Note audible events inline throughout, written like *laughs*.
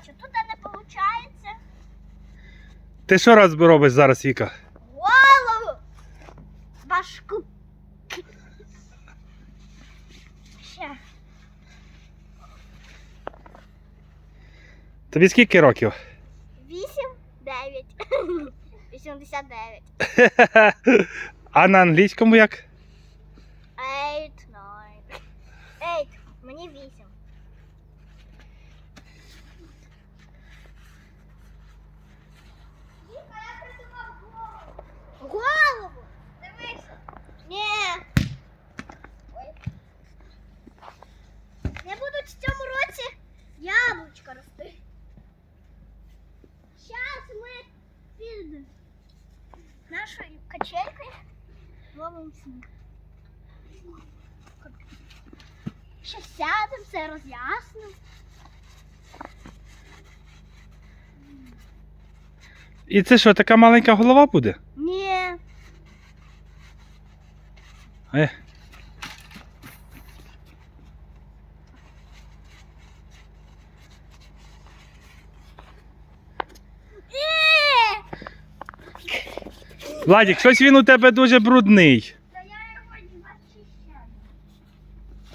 бачу, тут не виходить. Ти що раз робиш зараз, Віка? Голову! Башку. Ще. Тобі скільки років? Вісім, дев'ять. *laughs* Вісімдесят дев'ять. А на англійському як? Ейт, nine. Ейт, Мені вісім. Під нашою качелькою ловимо сніг. Ще сядемо, все роз'яснимо. І це що, така маленька голова буде? Ні. Е! Владік, щось він у тебе дуже брудний. Та я його не очищаю.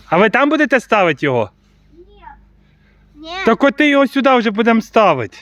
А ви там будете ставити його? Ні. Ні. Так от ти його сюди вже будемо ставити.